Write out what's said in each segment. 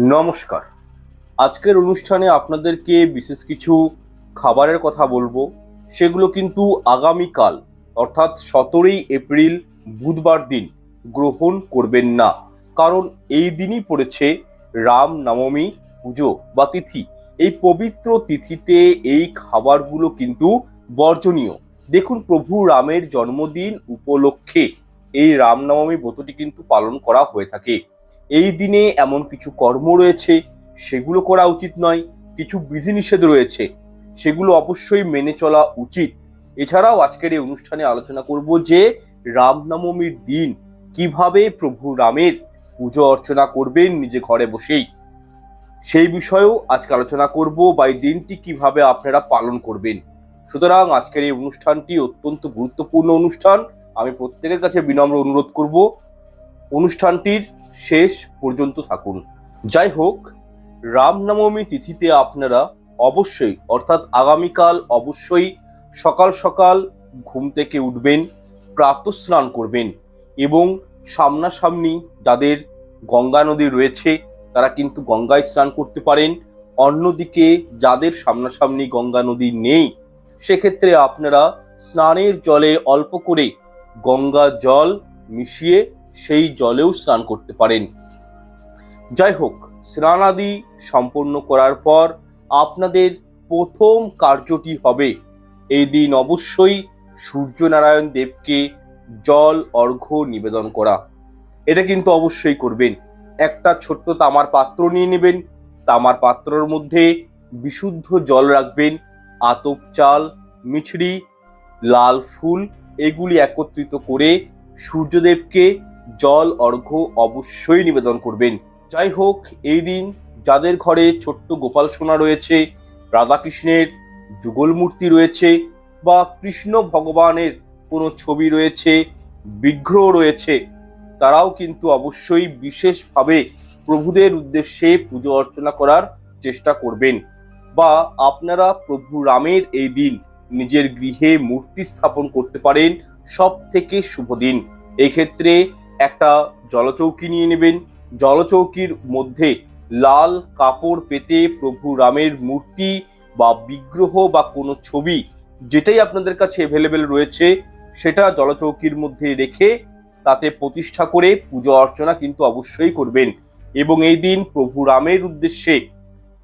নমস্কার। আজকের অনুষ্ঠানে আপনাদেরকে বিশেষ কিছু খাবারের কথা বলব। সেগুলো কিন্তু আগামীকাল, অর্থাৎ সতেরোই এপ্রিল বুধবার দিন, গ্রহণ করবেন না। কারণ এই দিনই পড়েছে রাম নবমী পুজো বা তিথি। এই পবিত্র তিথিতে এই খাবারগুলো কিন্তু বর্জনীয়। দেখুন, প্রভু রামের জন্মদিন উপলক্ষে এই রামনবমী ব্রতটি কিন্তু পালন করা হয়ে থাকে। এই দিনে এমন কিছু কর্ম রয়েছে, সেগুলো করা উচিত নয়, কিছু বিধিনিষেধ রয়েছে, সেগুলো অবশ্যই মেনে চলা উচিত। এছাড়াও আজকের এই অনুষ্ঠানে আলোচনা করব যে, রামনবমীর দিন কীভাবে প্রভু রামের পুজো অর্চনা করবেন নিজে ঘরে বসেই। সেই বিষয়েও আজকে আলোচনা করব বা এই দিনটি কীভাবে আপনারা পালন করবেন। সুতরাং আজকের এই অনুষ্ঠানটি অত্যন্ত গুরুত্বপূর্ণ অনুষ্ঠান। আমি প্রত্যেকের কাছে বিনম্র অনুরোধ করব। অনুষ্ঠানটির শেষ পর্যন্ত থাকুন। যাই হোক, রামনবমী তিথিতে আপনারা অবশ্যই, অর্থাৎ আগামীকাল অবশ্যই সকাল সকাল ঘুম থেকে উঠবেন, প্রাতঃস্নান করবেন এবং সামনাসামনি যাদের গঙ্গা নদী রয়েছে, তারা কিন্তু গঙ্গায় স্নান করতে পারেন। অন্যদিকে যাদের সামনাসামনি গঙ্গা নদী নেই, সেক্ষেত্রে আপনারা স্নানের জলে অল্প করে গঙ্গা জল মিশিয়ে সেই জলেও স্নান করতে পারেন। যাই হোক স্নানাদি সম্পন্ন করার পর আপনাদের প্রথম কার্যটি হবে এই দিন অবশ্যই সূর্যনারায়ণ দেবকে জল অর্ঘ্য নিবেদন করা। এটা কিন্তু অবশ্যই করবেন। একটা ছোট্ট তামার পাত্র নিয়ে নেবেন। তামার পাত্রর মধ্যে বিশুদ্ধ জল রাখবেন। আতপ চাল, মিছরি, লাল ফুল এগুলি একত্রিত করে সূর্যদেবকে জল, অর্ঘ্য অবশ্যই নিবেদন করবেন। যাই হোক, এই দিন যাদের ঘরে ছোট্ট গোপাল সোনা রয়েছে, রাধাকৃষ্ণের যুগল মূর্তি রয়েছে বা কৃষ্ণ ভগবানের কোনো ছবি রয়েছে, বিগ্রহ রয়েছে, তারাও কিন্তু অবশ্যই বিশেষভাবে প্রভুদের উদ্দেশ্যে পুজো অর্চনা করার চেষ্টা করবেন। বা আপনারা প্রভু রামের এই দিন নিজের গৃহে মূর্তি স্থাপন করতে পারেন। সব থেকে শুভ দিন। এক্ষেত্রে একটা জলচৌকি নিয়ে নেবেন। জলচৌকির মধ্যে লাল কাপড় পেতে প্রভু রামের মূর্তি বা বিগ্রহ বা কোনো ছবি যেটাই আপনাদের কাছে অ্যাভেলেবেল রয়েছে, সেটা জলচৌকির মধ্যে রেখে তাতে প্রতিষ্ঠা করে পুজো অর্চনা কিন্তু অবশ্যই করবেন। এবং এই দিন প্রভু রামের উদ্দেশ্যে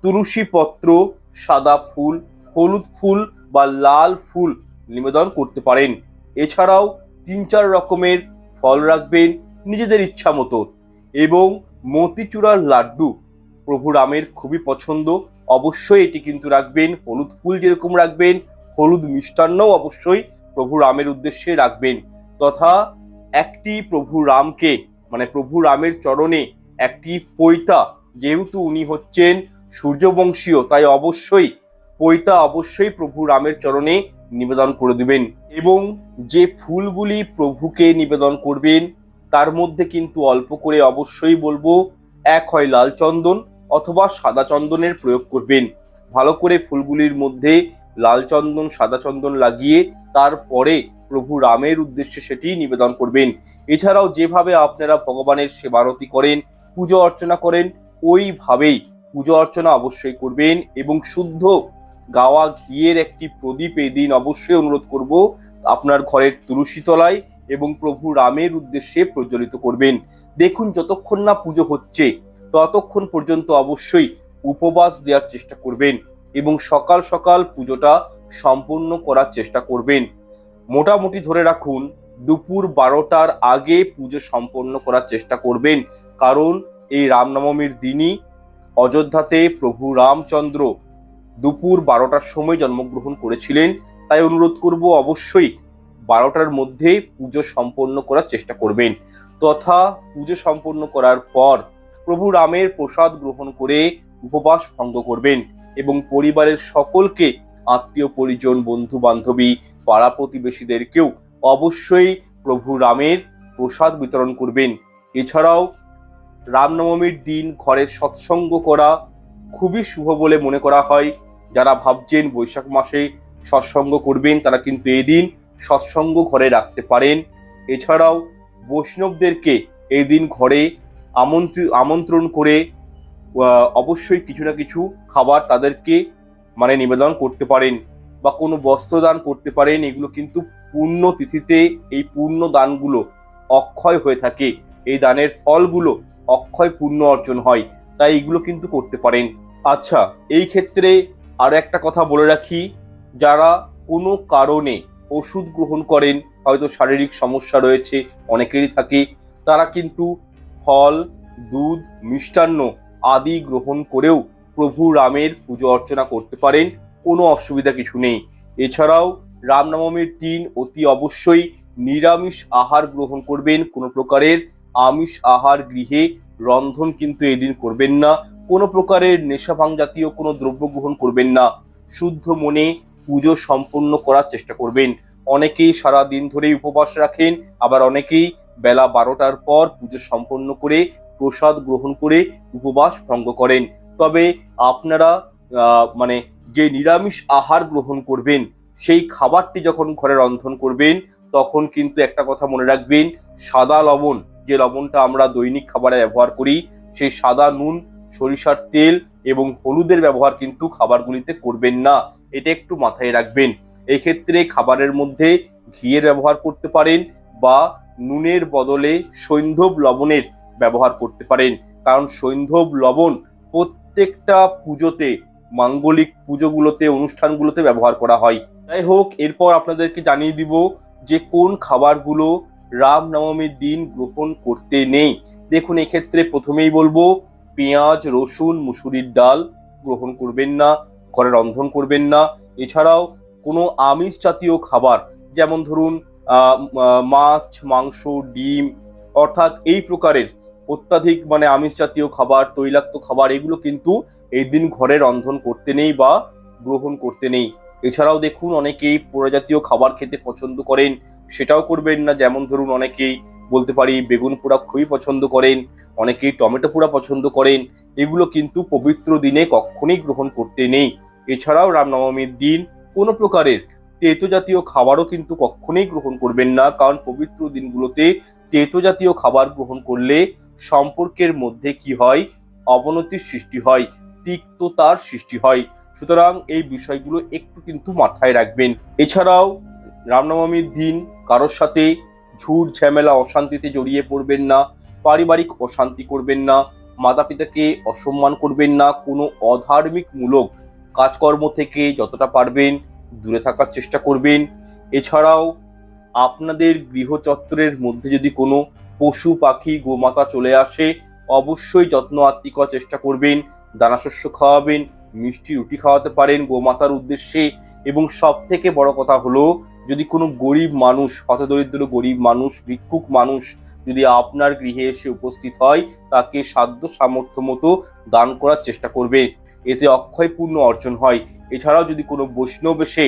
তুলসী পত্র, সাদা ফুল, হলুদ ফুল বা লাল ফুল নিবেদন করতে পারেন। এছাড়াও তিন চার রকমের ফল রাখবেন নিজেদের ইচ্ছা মতো। এবং মতিচূড়ার লাড্ডু প্রভু রামের খুবই পছন্দ। অবশ্যই এটি কিন্তু রাখবেন। হলুদ ফুল যেরকম রাখবেন, হলুদ মিষ্টান্নও অবশ্যই প্রভু রামের উদ্দেশ্যে রাখবেন। তথা একটি প্রভু রামকে মানে প্রভু রামের চরণে একটি পৈতা, যেহেতু উনি হচ্ছেন সূর্যবংশীয়, তাই অবশ্যই পৈতা অবশ্যই প্রভু রামের চরণে নিবেদন করে দিবেন এবং যে ফুলগুলি প্রভুকে নিবেদন করবেন, তার মধ্যে কিন্তু অল্প করে অবশ্যই বলব, এক হয় লাল চন্দন অথবা সাদা চন্দনের প্রয়োগ করবেন। ভালো করে ফুলগুলির মধ্যে লাল চন্দন, সাদা চন্দন লাগিয়ে তারপরে প্রভু রামের উদ্দেশ্যে সেটি নিবেদন করবেন। এছাড়াও যেভাবে আপনারা ভগবানের সেবারতি করেন, পুজো অর্চনা করেন, ওইভাবেই পুজো অর্চনা অবশ্যই করবেন এবং শুদ্ধ গাওয়া ঘিয়ের একটি প্রদীপ এই দিন অবশ্যই অনুরোধ করব আপনার ঘরের তুলসী তলায় এবং প্রভু রামের উদ্দেশ্যে প্রজ্বলিত করবেন। দেখুন যতক্ষণ না পুজো হচ্ছে, ততক্ষণ পর্যন্ত অবশ্যই উপবাস দেওয়ার চেষ্টা করবেন এবং সকাল সকাল পুজোটা সম্পূর্ণ করার চেষ্টা করবেন। মোটামুটি ধরে রাখুন, দুপুর বারোটার আগে পুজো সম্পন্ন করার চেষ্টা করবেন। কারণ এই রামনবমীর দিনই অযোধ্যাতে প্রভু রামচন্দ্র দুপুর বারোটার সময় জন্মগ্রহণ করেছিলেন, তাই অনুরোধ করব অবশ্যই বারোটার মধ্যে পুজো সম্পন্ন করার চেষ্টা করবেন। তথা পুজো সম্পন্ন করার পর প্রভু রামের প্রসাদ গ্রহণ করে উপবাস ভঙ্গ করবেন এবং পরিবারের সকলকে, আত্মীয় পরিজন বন্ধু বান্ধবী পাড়া প্রতিবেশীদেরকেও অবশ্যই প্রভু রামের প্রসাদ বিতরণ করবেন। এছাড়াও রামনবমীর দিন ঘরের সৎসঙ্গ করা খুবই শুভ বলে মনে করা হয়। যারা ভাবছেন বৈশাখ মাসে সৎসঙ্গ করবেন, তারা কিন্তু এই দিন সৎসঙ্গ ঘরে রাখতে পারেন। এছাড়াও বৈষ্ণবদেরকে এই দিন ঘরে আমন্ত্রী, আমন্ত্রণ করে অবশ্যই কিছু না কিছু খাবার তাদেরকে মানে নিবেদন করতে পারেন বা কোনো বস্ত্রদান করতে পারেন। এগুলো কিন্তু পূর্ণ তিথিতে এই পূর্ণ দানগুলো অক্ষয় হয়ে থাকে। এই দানের ফলগুলো অক্ষয় পূর্ণ অর্জন হয়, তাই এগুলো কিন্তু করতে পারেন। আচ্ছা এই ক্ষেত্রে আরও একটা কথা বলে রাখি, যারা কোনো কারণে ওষুধ গ্রহণ করেন, হয়তো শারীরিক সমস্যা রয়েছে, অনেকেরই থাকে, তারা কিন্তু ফল, দুধ, মিষ্টান্ন আদি গ্রহণ করেও প্রভু রামের পুজো অর্চনা করতে পারেন, কোনো অসুবিধা কিছু নেই। এছাড়াও রামনবমীর দিন অতি অবশ্যই নিরামিষ আহার গ্রহণ করবেন, কোনো প্রকারের আমিষ আহার গৃহে রন্ধন কিন্তু এদিন করবেন না। কোনো প্রকারের নেশাভাং জাতীয় কোনো দ্রব্য গ্রহণ করবেন না। শুদ্ধ মনে পুজো সম্পন্ন করার চেষ্টা করবেন। অনেকেই সারা দিন ধরেই উপবাস রাখেন, আবার অনেকেই বেলা বারোটার পর পুজো সম্পন্ন করে, প্রসাদ গ্রহণ করে উপবাস ভঙ্গ করেন। তবে আপনারা মানে যে নিরামিষ আহার গ্রহণ করবেন, সেই খাবারটি যখন ঘরে রন্ধন করবেন, তখন কিন্তু একটা কথা মনে রাখবেন, সাদা লবণ, যে লবণটা আমরা দৈনিক খাবারে ব্যবহার করি, সেই সাদা নুন সরিষার তেল এবং হলুদের ব্যবহার কিন্তু খাবারগুলিতে করবেন না। এটা একটু মাথায় রাখবেন। এক্ষেত্রে খাবারের মধ্যে ঘিয়ের ব্যবহার করতে পারেন বা নুনের বদলে সৈন্ধব লবণের ব্যবহার করতে পারেন। কারণ সৈন্ধব লবণ প্রত্যেকটা পুজোতে, মাঙ্গলিক পুজোগুলোতে, অনুষ্ঠানগুলোতে ব্যবহার করা হয়। যাই হোক, এরপর আপনাদেরকে জানিয়ে দিব যে কোন খাবারগুলো রামনবমীর দিন গ্রহণ করতে নেই। দেখুন, এক্ষেত্রে প্রথমেই বলব পেঁয়াজ, রসুন, মুসুরির ডাল গ্রহণ করবেন না, ঘরে রন্ধন করবেন না। এছাড়াও কোনো আমিষ জাতীয় খাবার, যেমন ধরুন মাছ, মাংস, ডিম, অর্থাৎ এই প্রকারের অত্যাধিক মানে আমিষ জাতীয় খাবার, তৈলাক্ত খাবার, এগুলো কিন্তু এই দিন ঘরে রন্ধন করতে নেই বা গ্রহণ করতে নেই। এছাড়াও দেখুন, অনেকেই পোড়া জাতীয় খাবার খেতে পছন্দ করেন, সেটাও করবেন না। যেমন ধরুন, অনেকেই বলতে পারি বেগুন পোড়া খুবই পছন্দ করেন, অনেকেই টমেটো পোড়া পছন্দ করেন, এগুলো কিন্তু পবিত্র দিনে কখনোই গ্রহণ করতে নেই। এছাড়াও রামনবমীর দিন কোনো প্রকারের তেতো জাতীয় খাবারও কিন্তু কখনোই গ্রহণ করবেন না, কারণ পবিত্র দিনগুলোতে তেতো জাতীয় খাবার গ্রহণ করলে সম্পর্কের মধ্যে কি হয়? অবনতির সৃষ্টি হয়, তিক্ততার সৃষ্টি হয়। সুতরাং এই বিষয়গুলো একটু কিন্তু মাথায় রাখবেন। এছাড়াও রামনবমীর দিন কারোর সাথে ঝুট ঝামেলা অশান্তিতে জড়িয়ে পড়বেন না, পারিবারিক অশান্তি করবেন না মাতা পিতাকে অসম্মান করবেন না, কোনো অধার্মিক মূলক কাজকর্ম থেকে যতটা পারবেন দূরে থাকার চেষ্টা করবেন। এছাড়াও আপনাদের গৃহ চত্বরের মধ্যে যদি কোনো পশু, পাখি, গোমাতা চলে আসে, অবশ্যই যত্ন আত্মি করার চেষ্টা করবেন দানাশস্য খাওয়াবেন, মিষ্টি রুটি খাওয়াতে পারেন গোমাতার উদ্দেশ্যে। এবং সব থেকে বড় কথা হলো যদি কোনো গরিব মানুষ, হতদরিদ্র গরিব মানুষ, ভিক্ষুক মানুষ যদি আপনার গৃহে এসে উপস্থিত হয়, তাকে সাধ্য সামর্থ্য মতো দান করার চেষ্টা করবে। এতে অক্ষয় পূর্ণ অর্জন হয়। এছাড়াও যদি কোনো বৈষ্ণব এসে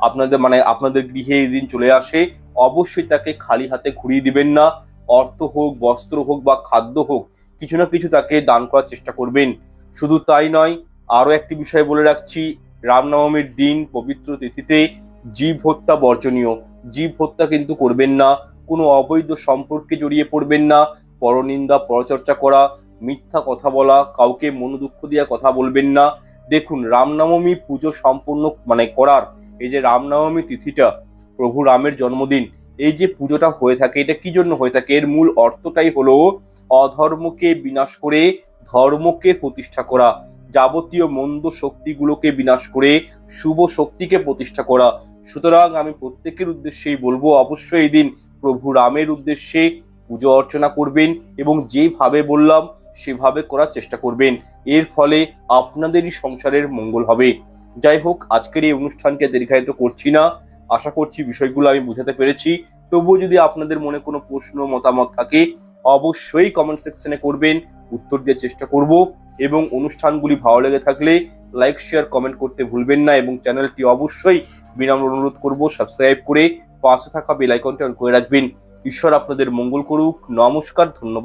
আপনাদের মানে আপনাদের গৃহে এই দিন চলে আসে, অবশ্যই তাকে খালি হাতে ঘুরিয়ে দিবেন না। অর্থ হোক, বস্ত্র হোক বা খাদ্য হোক, কিছু না কিছু তাকে দান করার চেষ্টা করবেন। শুধু তাই নয়, আরও একটি বিষয় বলে রাখছি। রামনবমীর দিন পবিত্র তিথিতে জীব হত্যা বর্জনীয়। জীব হত্যা কিন্তু করবেন না, কোনো অবৈধ সম্পর্কে জড়িয়ে পড়বেন না, পরনিন্দা, পরচর্চা করা, মিথ্যা কথা বলা, কাউকে মনোদুঃখ দিয়ে কথা বলবেন না। দেখুন, রামনবমী পুজো সম্পূর্ণ মানে করার এই যে রামনবমী তিথিটা, প্রভু রামের জন্মদিন, এই যে পুজোটা হয়ে থাকে, এটা কি জন্য হয়ে থাকে? এর মূল অর্থটাই হলো অধর্মকে বিনাশ করে ধর্মকে প্রতিষ্ঠা করা, যাবতীয় মন্দ শক্তিগুলোকে বিনাশ করে শুভ শক্তিকে প্রতিষ্ঠা করা। সুতরাং আমি প্রত্যেকের উদ্দেশ্যেই বলব, অবশ্যই এই দিন প্রভু রামের উদ্দেশ্যে পুজো অর্চনা করবেন এবং যেভাবে বললাম, সেভাবে করার চেষ্টা করবেন। এর ফলে আপনাদেরই সংসারের মঙ্গল হবে। যাই হোক, আজকের এই অনুষ্ঠানকে দীর্ঘায়িত করছি না। আশা করছি বিষয়গুলো আমি বুঝাতে পেরেছি। তবুও যদি আপনাদের মনে কোনো প্রশ্ন, মতামত থাকে, অবশ্যই কমেন্ট সেকশনে করবেন। উত্তর দেওয়ার চেষ্টা করব এবং অনুষ্ঠানগুলি ভালো লেগে থাকলে লাইক শেয়ার কমেন্ট করতে ভুলবেন না এবং চ্যানেলটি অবশ্যই বিনাম্র অনুরোধ করব। সাবস্ক্রাইব করে পাশে থাকা বেল আইকনটি অন করে রাখবেন। ঈশ্বর আপনাদের মঙ্গল করুক। নমস্কার, ধন্যবাদ।